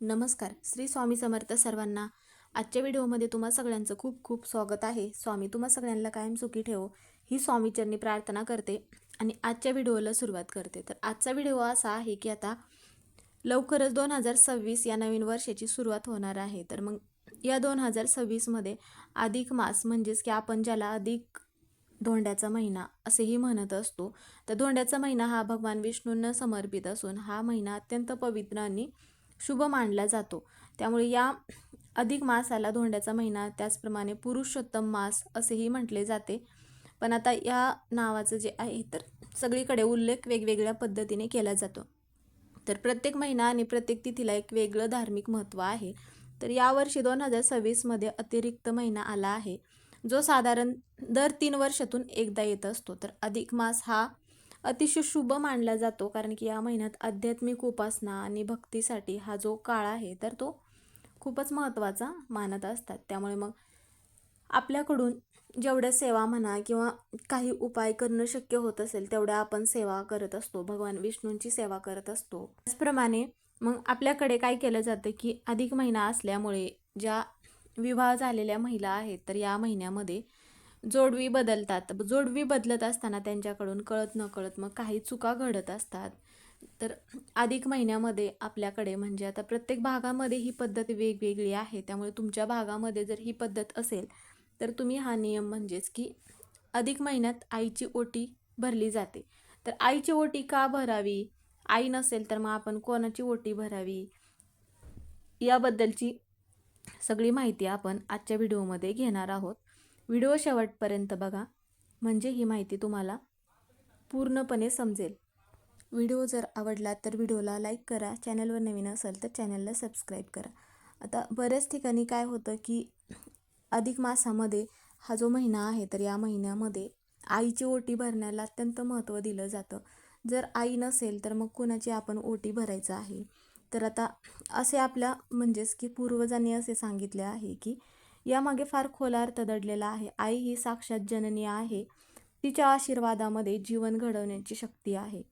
नमस्कार. श्री स्वामी समर्थ सर्वांना आजच्या व्हिडिओमध्ये तुम्हा सगळ्यांचं खूप खूप स्वागत आहे. स्वामी तुम्हा सगळ्यांना कायम सुखी ठेवो ही स्वामीचरणी प्रार्थना करते आणि आजच्या व्हिडिओला सुरुवात करते. तर आजचा व्हिडिओ असा आहे की आता लवकरच दोन हजार सव्वीस या नवीन वर्षाची सुरुवात होणार आहे. तर मग या दोन हजार सव्वीसमध्ये अधिक मास म्हणजेच की आपण ज्याला अधिक धोंड्याचा महिना असेही म्हणत असतो तर धोंड्याचा महिना हा भगवान विष्णूंना समर्पित असून हा महिना अत्यंत पवित्र आणि शुभ मानला जातो. त्यामुळे या अधिक मासाला धोंड्याचा महिना त्याचप्रमाणे पुरुषोत्तम मास असेही म्हटले जाते. पण आता या नावाचं जे आहे तर सगळीकडे उल्लेख वेगवेगळ्या पद्धतीने केला जातो. तर प्रत्येक महिना आणि प्रत्येक तिथीला एक वेगळं धार्मिक महत्त्व आहे. तर यावर्षी दोन हजार सव्वीसमध्ये अतिरिक्त महिना आला आहे जो साधारण दर तीन वर्षातून एकदा येत असतो. तर अधिक मास हा अतिशय शुभ मानला जातो कारण की या महिन्यात आध्यात्मिक उपासना आणि भक्तीसाठी हा जो काळ आहे तर तो खूपच महत्त्वाचा मानत असतात. त्यामुळे मग आपल्याकडून जेवढ्या सेवा म्हणा किंवा काही उपाय करणं शक्य होत असेल तेवढ्या आपण सेवा करत असतो. भगवान विष्णूंची सेवा करत असतो. त्याचप्रमाणे मग आपल्याकडे काय केलं जातं की अधिक महिना असल्यामुळे ज्या विवाह झालेल्या महिला आहेत तर या महिन्यामध्ये जोडवी बदलतात. जोडवी बदलत असताना त्यांच्याकडून कळत न कळत मग काही चुका घडत असतात. तर अधिक महिन्यामध्ये आपल्याकडे म्हणजे आता प्रत्येक भागामध्ये ही पद्धत वेगवेगळी आहे. त्यामुळे तुमच्या भागामध्ये जर ही पद्धत असेल तर तुम्ही हा नियम म्हणजेच की अधिक महिन्यात आईची ओटी भरली जाते. तर आईची ओटी का भरावी? आई नसेल तर मग आपण कोणाची ओटी भरावी? याबद्दलची सगळी माहिती आपण आजच्या व्हिडिओमध्ये घेणार आहोत. व्हिडिओ शेवटपर्यंत बघा. म्हणजे ही माहिती तुम्हाला पूर्णपणे समजेल. व्हिडिओ जर आवडला तर व्हिडिओला लाईक करा. चॅनलवर नवीन असेल तर चॅनलला सबस्क्राईब करा. आता बऱ्याच ठिकाणी काय होतं की अधिक मासामध्ये हा जो महिना आहे तर या महिन्यामध्ये आईची ओटी भरण्याला अत्यंत महत्त्व दिलं जातं. जर आई नसेल तर मग कुणाची आपण ओटी भरायचं आहे? तर आता असे आपल्या म्हणजेच की पूर्वजांनी असे सांगितले आहे की यामागे फार खोल अर्थ दडलेला आहे. आई ही साक्षात जननी आहे. तिच्या आशीर्वादामध्ये जीवन घडवण्याची शक्ती आहे.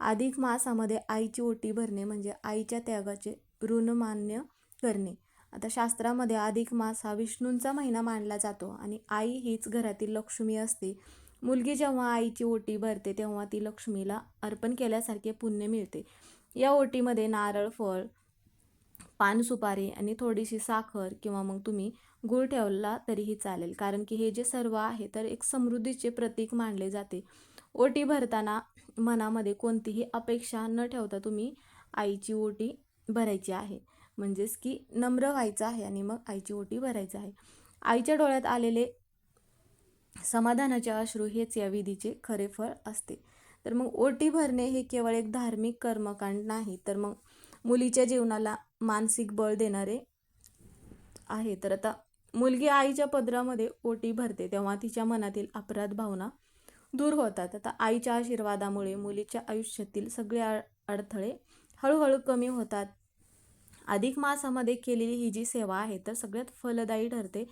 अधिक मासामध्ये आईची ओटी भरणे म्हणजे आईच्या त्यागाचे ऋण मान्य करणे. आता शास्त्रामध्ये अधिक मास हा विष्णूंचा महिना मानला जातो आणि आई हीच घरातील लक्ष्मी असते. मुलगी जेव्हा आईची ओटी भरते तेव्हा ती लक्ष्मीला अर्पण केल्यासारखे पुण्य मिळते. या ओटीमध्ये नारळ फळ पान सुपारी आणि थोडीशी साखर किंवा मग तुम्ही गूळ ठेवला तरीही चालेल. कारण की हे जे सर्व आहे तर एक समृद्धीचे प्रतीक मानले जाते. ओटी भरताना मनामध्ये कोणतीही अपेक्षा न ठेवता तुम्ही आईची ओटी भरायची आहे. म्हणजेच की नम्र व्हायचं आहे आणि मग आईची ओटी भरायचं आहे. आईच्या डोळ्यात आलेले समाधानाचे अश्रू हेच या विधीचे खरे फळ असते. तर मग ओटी भरणे हे केवळ एक धार्मिक कर्मकांड नाही तर मग मुलीच्या जीवनाला मानसिक बळ देणारे आहे. तर आता मुलगी आईच्या पदरामध्ये ओटी भरते तेव्हा तिच्या मनातील अपराध भावना दूर होतात. आता आईच्या आशीर्वादामुळे मुलीच्या आयुष्यातील सगळे अडथळे हळूहळू कमी होतात. अधिक मासामध्ये केलेली ही जी सेवा आहे तर सगळ्यात फलदायी ठरते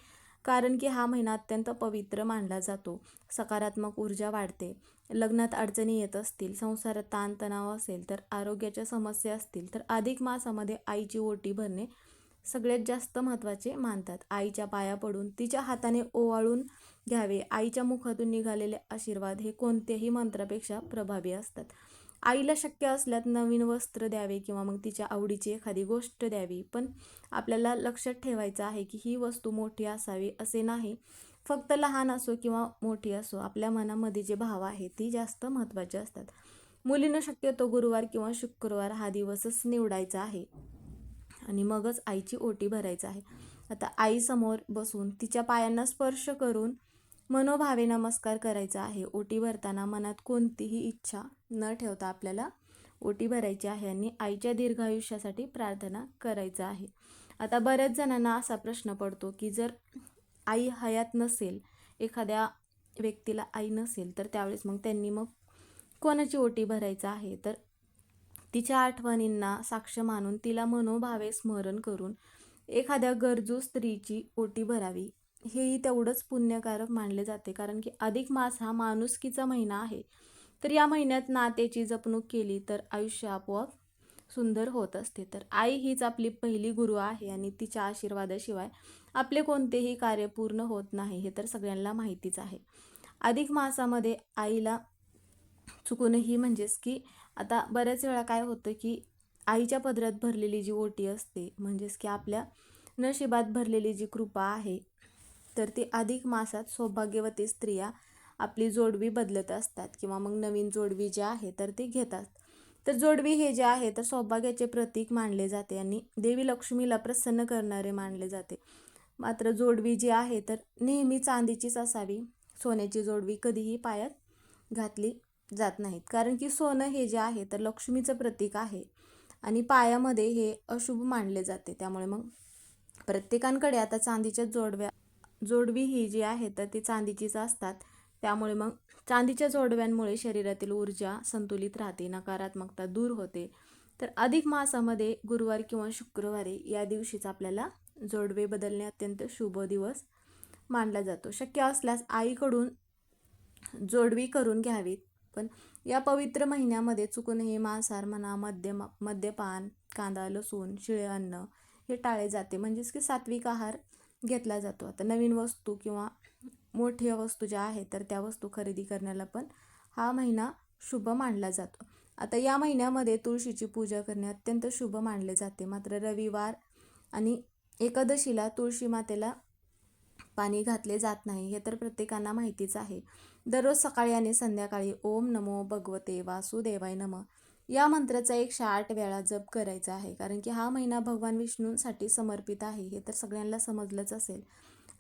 कारण की हा महिना अत्यंत पवित्र मानला जातो. सकारात्मक ऊर्जा वाढते. लग्नात अडचणी येत असतील संसारात ताणतणाव असेल तर आरोग्याच्या समस्या असतील तर अधिक मासामध्ये आईची ओटी भरणे सगळ्यात जास्त महत्त्वाचे मानतात. आईच्या पाया पडून तिच्या हाताने ओवाळून घ्यावे. आईच्या मुखातून निघालेले आशीर्वाद हे कोणत्याही मंत्रापेक्षा प्रभावी असतात. आईला शक्य असल्यात नवीन वस्त्र द्यावे किंवा मग तिच्या आवडीची एखादी गोष्ट द्यावी. पण आपल्याला लक्षात ठेवायचं आहे की ही वस्तू मोठी असावी असे नाही. फक्त लहान असो किंवा मोठी असो आपल्या मनामध्ये जे भाव आहे ती जास्त महत्त्वाचे असतात. मुलीनं शक्यतो गुरुवार किंवा शुक्रवार हा दिवसच निवडायचा आहे आणि मगच आईची ओटी भरायचं आहे. आता आईसमोर बसून तिच्या पायांना स्पर्श करून मनोभावे नमस्कार करायचा आहे. ओटी भरताना मनात कोणतीही इच्छा न ठेवता आपल्याला ओटी भरायची आहे आणि आईच्या दीर्घायुष्यासाठी प्रार्थना करायचं आहे. आता बऱ्याच जणांना असा प्रश्न पडतो की जर आई हयात नसेल एखाद्या व्यक्तीला आई नसेल तर त्यावेळेस मग त्यांनी मग कोणाची ओटी भरायचं आहे? तर तिच्या आठवणींना साक्ष मानून तिला मनोभावे स्मरण करून एखाद्या गरजू स्त्रीची ओटी भरावी. हेही तेवढंच पुण्यकारक मानले जाते. कारण की अधिक मास हा माणुसकीचा महिना आहे. तर या महिन्यात नात्याची जपणूक केली तर आयुष्य आपोआप सुंदर होत असते. तर आई हीच आपली पहिली गुरु आहे आणि तिच्या आशीर्वादाशिवाय आपले कोणतेही कार्य पूर्ण होत नाही हे तर सगळ्यांना माहितीच आहे. अधिक मासामध्ये आईला चुकूनही म्हणजेच की आता बऱ्याच वेळा काय होतं की आईच्या पदरात भरलेली जी ओटी असते म्हणजेच की आपल्या नशिबात भरलेली जी कृपा आहे तर ती अधिक मासात सौभाग्यवती स्त्रिया आपली जोडवी बदलत असतात किंवा मग नवीन जोडवी जी आहे तर ती घेतात. तर जोडवी हे जे आहे तर सौभाग्याचे प्रतीक मानले जाते आणि देवी लक्ष्मीला प्रसन्न करणारे मानले जाते. मात्र जोडवी जी आहे तर नेहमी चांदीचीच असावी. सोन्याची जोडवी कधीही पायात घातली जात नाहीत. कारण की सोनं हे जे आहे तर लक्ष्मीचं प्रतीक आहे आणि पायामध्ये हे अशुभ मानले जाते. त्यामुळे मग प्रत्येकांकडे आता चांदीच्या जोडव्या जोडवी ही जी आहे तर ती चांदीचीच असतात. त्यामुळे मग चांदीच्या जोडव्यांमुळे शरीरातील ऊर्जा संतुलित राहते नकारात्मकता दूर होते. तर अधिक मासामध्ये गुरुवार किंवा शुक्रवारी या दिवशीच आपल्याला जोडवे बदलणे अत्यंत शुभ दिवस मानला जातो. शक्य असल्यास आईकडून जोडवी करून घ्यावीत पण या पवित्र महिन्यामध्ये चुकूनही मांसाहार म्हणा मद्य मद्यपान कांदा लसूण शिळे अन्न हे टाळे जाते. म्हणजेच की सात्विक आहार घेतला जातो. आता नवीन वस्तू किंवा मोठ्या वस्तू ज्या आहेत तर त्या वस्तू खरेदी करण्याला पण हा महिना शुभ मानला जातो. आता या महिन्यामध्ये तुळशीची पूजा करणे अत्यंत शुभ मानले जाते. मात्र रविवार आणि एकादशीला तुळशी मातेला पाणी घातले जात नाही हे तर प्रत्येकांना माहितीच आहे. दररोज सकाळी आणि संध्याकाळी ओम नमो भगवते वासुदेवाय नम. या मंत्राचा एकशे आठ वेळा जप करायचा आहे. कारण की हा महिना भगवान विष्णूंसाठी समर्पित आहे. हे तर सगळ्यांना समजलंच असेल.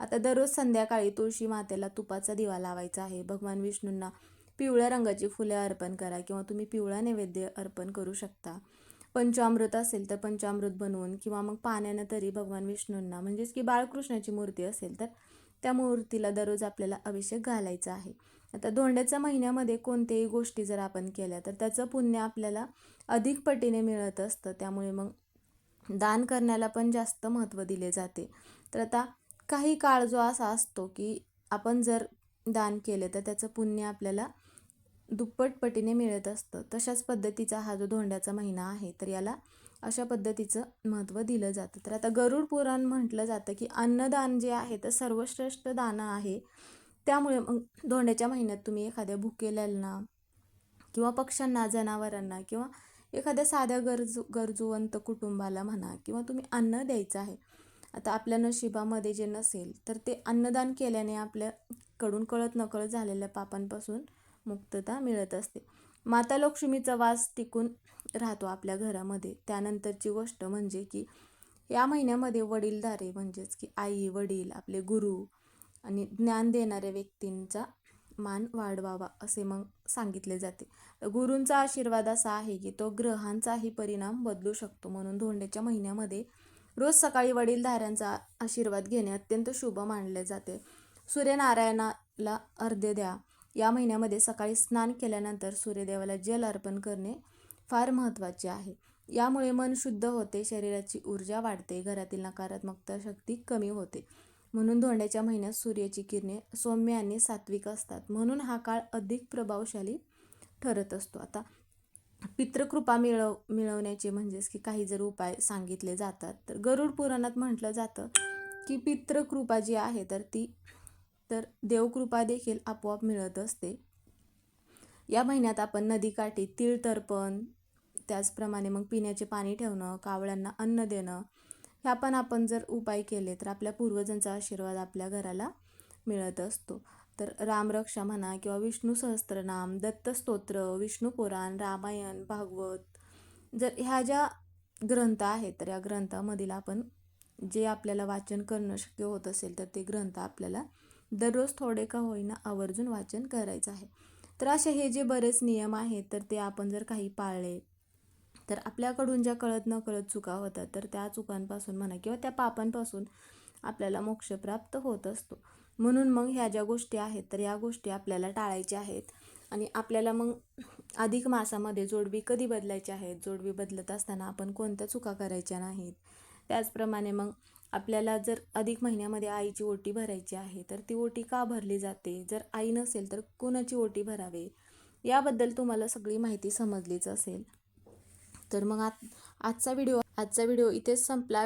आता दररोज संध्याकाळी तुळशी मातेला तुपाचा दिवा लावायचा आहे. भगवान विष्णूंना पिवळ्या रंगाची फुले अर्पण करा किंवा तुम्ही पिवळा नैवेद्य अर्पण करू शकता. पंचामृत असेल तर पंचामृत बनवून किंवा मग पाण्यानं तरी भगवान विष्णूंना म्हणजेच की बाळकृष्णाची मूर्ती असेल तर त्या मूर्तीला दररोज आपल्याला अभिषेक घालायचा आहे. आता धोंड्याच्या महिन्यामध्ये कोणत्याही गोष्टी जर आपण केल्या तर त्याचं पुण्य आपल्याला अधिक पटीने मिळत असतं. त्यामुळे मग दान करण्याला पण जास्त महत्त्व दिले जाते. तर आता काही काळ जो असा असतो की आपण जर दान केले तर त्याचं पुण्य आपल्याला दुप्पट पटीने मिळत असतं. तशाच पद्धतीचा हा जो धोंड्याचा महिना आहे तर याला अशा पद्धतीचं महत्त्व दिलं जातं. तर आता गरुड पुराण म्हटलं जातं की अन्नदान जे आहे तर सर्वश्रेष्ठ दान आहे. त्यामुळे मग धोंड्याच्या महिन्यात तुम्ही एखाद्या भुकेल्याला किंवा पक्ष्यांना जनावरांना किंवा एखाद्या साध्या गरजू गरजूवंत कुटुंबाला म्हणा किंवा तुम्ही अन्न द्यायचं आहे आता आपल्या नशिबामध्ये जे नसेल तर ते अन्नदान केल्याने आपल्याकडून कळत नकळत झालेल्या पापांपासून मुक्तता मिळत असते. माता लक्ष्मीचा वास टिकून राहतो आपल्या घरामध्ये. त्यानंतरची गोष्ट म्हणजे की या महिन्यामध्ये वडीलधारे म्हणजेच की आई वडील आपले गुरु आणि ज्ञान देणाऱ्या व्यक्तींचा मान वाढवावा असे मग सांगितले जाते. गुरूंचा आशीर्वाद असा आहे की तो ग्रहांचाही परिणाम बदलू शकतो म्हणून धोंड्याच्या महिन्यामध्ये रोज सकाळी वडीलधाऱ्यांचा आशीर्वाद घेणे अत्यंत शुभ मानले जाते. सूर्यनारायणाला अर्ध्य द्या. या महिन्यामध्ये सकाळी स्नान केल्यानंतर सूर्यदेवाला जल अर्पण करणे फार महत्त्वाचे आहे. यामुळे मन शुद्ध होते शरीराची ऊर्जा वाढते घरातील नकारात्मकता शक्ती कमी होते. म्हणून धोंड्याच्या महिन्यात सूर्याची किरणे सौम्य आणि सात्विक असतात. म्हणून हा काळ अधिक प्रभावशाली ठरत असतो. आता पितृकृपा मिळव मिळवण्याचे म्हणजेच की काही जर उपाय सांगितले जातात तर गरुड पुराणात म्हटलं जातं की पितृकृपा जी आहे तर ती तर देवकृपा देखील आपोआप मिळत असते. या महिन्यात आपण नदीकाठी तीळ तर्पण त्याचप्रमाणे मग पिण्याचे पाणी ठेवणं कावळ्यांना अन्न देणं ह्या पण आपण जर उपाय केले तर आपल्या पूर्वजांचा आशीर्वाद आपल्या घराला मिळत असतो. तर रामरक्षा म्हणा किंवा विष्णू सहस्त्रनाम दत्तस्तोत्र विष्णू पुराण रामायण भागवत जर ह्या ज्या ग्रंथ आहेत तर या ग्रंथामधील आपण जे आपल्याला वाचन करणं शक्य होत असेल तर ते ग्रंथ आपल्याला दररोज थोडे का होईना आवर्जून वाचन करायचं आहे. तर असे हे जे बरेच नियम आहेत तर ते आपण जर काही पाळले तर आपल्याकडून ज्या कळत न कळत चुका होतात तर त्या चुकांपासून म्हणा किंवा त्या पापांपासून आपल्याला मोक्ष प्राप्त होत असतो. म्हणून मग ह्या ज्या गोष्टी आहेत तर या गोष्टी आपल्याला टाळायच्या आहेत. आणि आपल्याला मग अधिक मासामध्ये जोडवी कधी बदलायची आहेत? जोडवी बदलत असताना आपण कोणत्या चुका करायच्या नाहीत? त्याचप्रमाणे मग आपल्याला जर अधिक महिन्यामध्ये आईची ओटी भरायची आहे तर ती ओटी का भरली जाते? जर आई नसेल तर कोणाची ओटी भरावे? याबद्दल तुम्हाला सगळी माहिती समजलीच असेल. तर मग आज आजचा व्हिडिओ आजचा व्हिडिओ इथेच संपला.